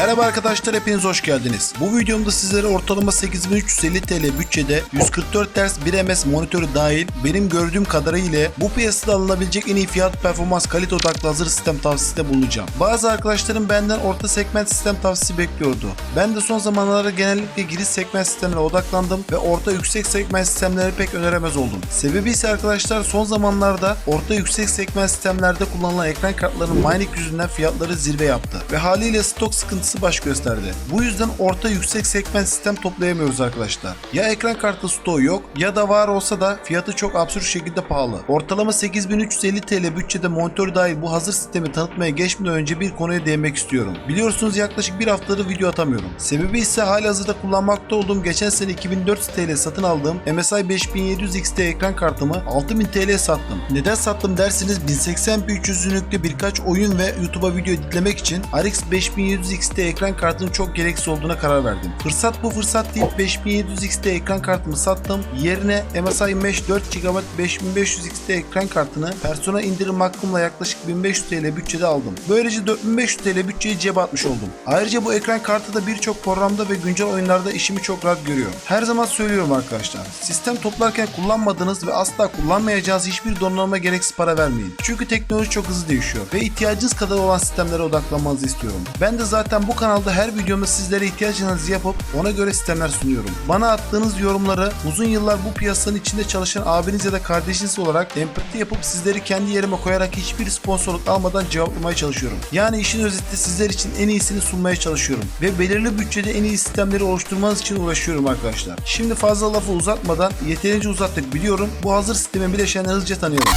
Merhaba arkadaşlar hepiniz hoş geldiniz. Bu videomda sizlere ortalama 8350 TL bütçede 144 Hz 1 ms monitörü dahil benim gördüğüm kadarıyla bu piyasada alınabilecek en iyi fiyat performans kalite odaklı hazır sistem tavsiyesinde bulunacağım. Bazı arkadaşlarım benden orta segment sistem tavsiyesi bekliyordu. Ben de son zamanlarda genellikle giriş segment sistemlere odaklandım ve orta yüksek segment sistemleri pek öneremez oldum. Sebebi ise arkadaşlar son zamanlarda orta yüksek segment sistemlerde kullanılan ekran kartlarının mining yüzünden fiyatları zirve yaptı ve haliyle stok sıkıntısı baş gösterdi. Bu yüzden orta yüksek segment sistem toplayamıyoruz arkadaşlar. Ya ekran kartı stoğu yok ya da var olsa da fiyatı çok absürt şekilde pahalı. Ortalama 8350 TL bütçede monitör dahil bu hazır sistemi tanıtmaya geçmeden önce bir konuya değinmek istiyorum. Biliyorsunuz yaklaşık bir haftadır video atamıyorum. Sebebi ise halihazırda kullanmakta olduğum geçen sene 2400 TL satın aldığım MSI 5700 XT ekran kartımı 6000 TL sattım. Neden sattım derseniz 1080p 300'lükte birkaç oyun ve YouTube'a video editlemek için RX 5700 XT ekran kartının çok gereksiz olduğuna karar verdim. Fırsat bu fırsat deyip 5700 XT ekran kartımı sattım. Yerine MSI Mesh 4 GB 5500 XT ekran kartını Persona indirim hakkımla yaklaşık 1500 TL bütçede aldım. Böylece 4500 TL bütçeyi cebe atmış oldum. Ayrıca bu ekran kartı da birçok programda ve güncel oyunlarda işimi çok rahat görüyor. Her zaman söylüyorum arkadaşlar. Sistem toplarken kullanmadığınız ve asla kullanmayacağınız hiçbir donanıma gereksiz para vermeyin. Çünkü teknoloji çok hızlı değişiyor ve ihtiyacınız kadar olan sistemlere odaklanmanızı istiyorum. Ben de zaten bu kanalda her videomda sizlere ihtiyacınızı yapıp ona göre sistemler sunuyorum. Bana attığınız yorumları uzun yıllar bu piyasanın içinde çalışan abiniz ya da kardeşiniz olarak empati yapıp sizleri kendi yerime koyarak hiçbir sponsorluk almadan cevaplamaya çalışıyorum. Yani işin özeti sizler için en iyisini sunmaya çalışıyorum ve belirli bütçede en iyi sistemleri oluşturmanız için uğraşıyorum arkadaşlar. Şimdi fazla lafı uzatmadan yeterince uzattık biliyorum. Bu hazır sistemin bileşenleri hızlıca tanıyalım.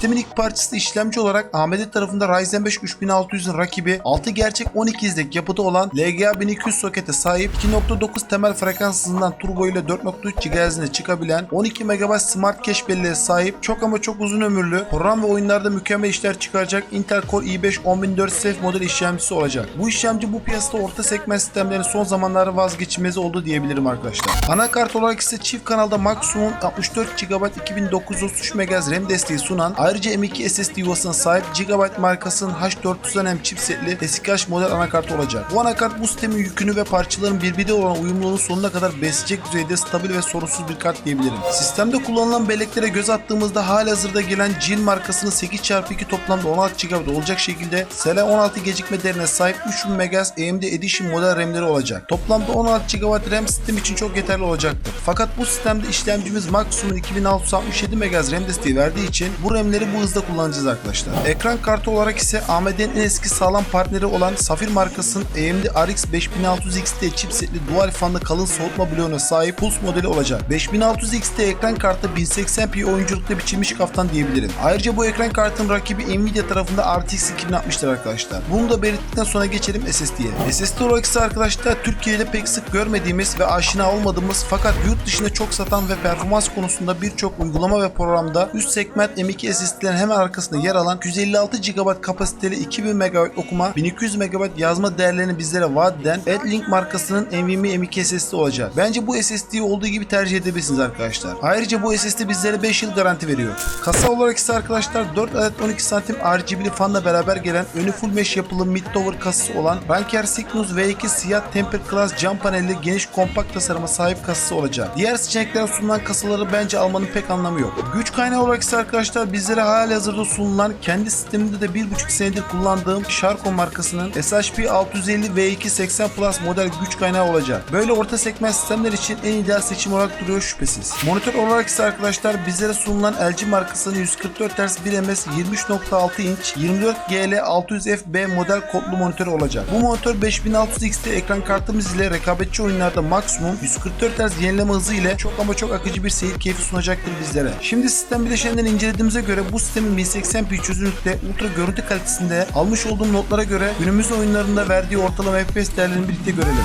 Sistemin ilk parçası işlemci olarak AMD tarafında Ryzen 5 3600'ün rakibi 6 gerçek 12 izlek yapıda olan LGA 1200 sokete sahip 2.9 temel frekans hızından turbo ile 4.3 GHz'ine çıkabilen 12 MB smart cache belleğe sahip çok ama çok uzun ömürlü program ve oyunlarda mükemmel işler çıkaracak Intel Core i5 10400 F model işlemcisi olacak. Bu işlemci bu piyasada orta segment sistemlerin son zamanlarda vazgeçilmezi oldu diyebilirim arkadaşlar. Anakart olarak ise çift kanalda maksimum 64 GB 2933 MHz RAM desteği sunan Ayrıca M2 SSD yuvasına sahip Gigabyte markasının H400M chipsetli SKH model anakart olacak. Bu anakart bu sistemin yükünü ve parçaların birbiriyle olan uyumluluğunu sonuna kadar besleyecek düzeyde stabil ve sorunsuz bir kart diyebilirim. Sistemde kullanılan belleklere göz attığımızda halihazırda gelen Jin markasının 8x2 toplamda 16 GB olacak şekilde SL 16 gecikme değerine sahip 3000 MHz AMD Edition model RAM'leri olacak. Toplamda 16 GB RAM sistem için çok yeterli olacaktır. Fakat bu sistemde işlemcimiz maksimum 2667 MHz RAM desteği verdiği için bu RAM'leri bu hızda kullanacağız arkadaşlar. Ekran kartı olarak ise AMD'nin en eski sağlam partneri olan Safir markasının AMD RX 5600 XT chipsetli dual fanlı kalın soğutma bloğuna sahip Pulse modeli olacak. 5600 XT ekran kartı 1080p oyunculukta biçilmiş kaftan diyebilirim. Ayrıca bu ekran kartın rakibi Nvidia tarafında RTX 2060'tır arkadaşlar. Bunu da belirttikten sonra geçelim SSD'ye. SSD olarak ise arkadaşlar Türkiye'de pek sık görmediğimiz ve aşina olmadığımız fakat yurt dışında çok satan ve performans konusunda birçok uygulama ve programda üst segment M2 SSD'lerin hemen arkasında yer alan 256 GB kapasiteli 2000 MB okuma 1200 MB yazma değerlerini bizlere vaat eden Adlink markasının NVMe M2 SSD olacak. Bence bu SSD'yi olduğu gibi tercih edebilirsiniz arkadaşlar. Ayrıca bu SSD bizlere 5 yıl garanti veriyor. Kasa olarak ise arkadaşlar 4 adet 12 santim RGB'li fanla beraber gelen önü full mesh yapılı mid tower kasası olan Ranker Cygnus V2 siyah tempered class cam panelli geniş kompakt tasarıma sahip kasası olacak. Diğer seçenekler sunulan kasaları bence almanın pek anlamı yok. Güç kaynağı olarak ise arkadaşlar bizlere hali hazırda sunulan kendi sistemimde de 1.5 senedir kullandığım Sharko markasının SHP 650 V2 80 Plus model güç kaynağı olacak. Böyle orta segment sistemler için en ideal seçim olarak duruyor şüphesiz. Monitör olarak ise arkadaşlar bizlere sunulan LG markasının 144 Hz 1 ms 23.6 inç 24 GL 600FB model kodlu monitör olacak. Bu monitör 5600 XT ekran kartımız ile rekabetçi oyunlarda maksimum 144 Hz yenileme hızı ile çok ama çok akıcı bir seyir keyfi sunacaktır bizlere. Şimdi sistem bileşenlerini incelediğimize göre bu sistemin 1080p çözünürlükte ultra görüntü kalitesinde almış olduğum notlara göre günümüz oyunlarında verdiği ortalama FPS değerlerini birlikte görelim.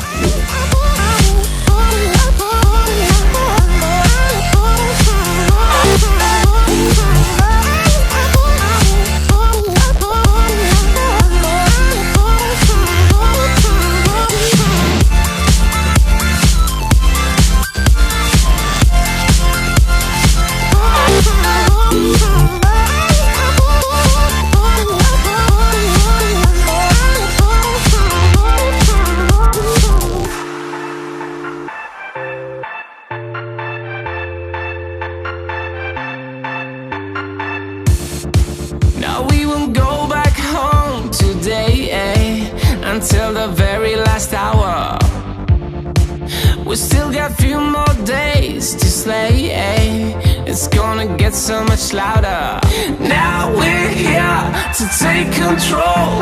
We still got a few more days to slay eh? It's gonna get so much louder. Now we're here to take control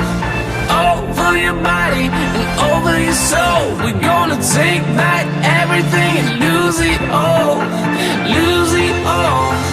Over your body and over your soul. We're gonna take back everything and lose it all Lose it all.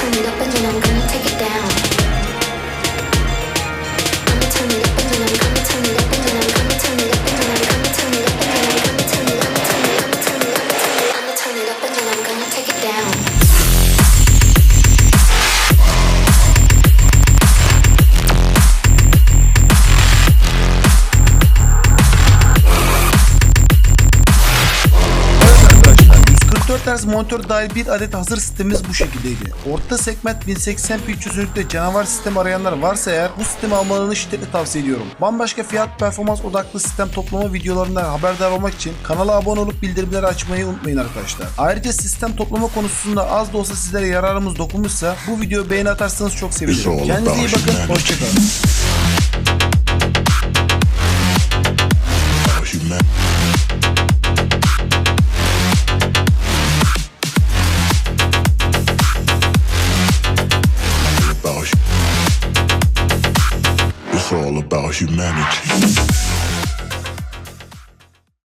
Turn it up and then I'm gonna take it down. tarz monitör dahil bir adet hazır sistemimiz bu şekildeydi. Orta segment 1080p 300 canavar sistem arayanlar varsa eğer bu sistemi almalarını şiddetle tavsiye ediyorum. Bambaşka fiyat performans odaklı sistem toplama videolarından haberdar olmak için kanala abone olup bildirimleri açmayı unutmayın arkadaşlar. Ayrıca sistem toplama konusunda az da olsa sizlere yararımız dokunmuşsa bu videoyu beğeni atarsanız çok sevinirim. Kendinize iyi bakın, hoşçakalın.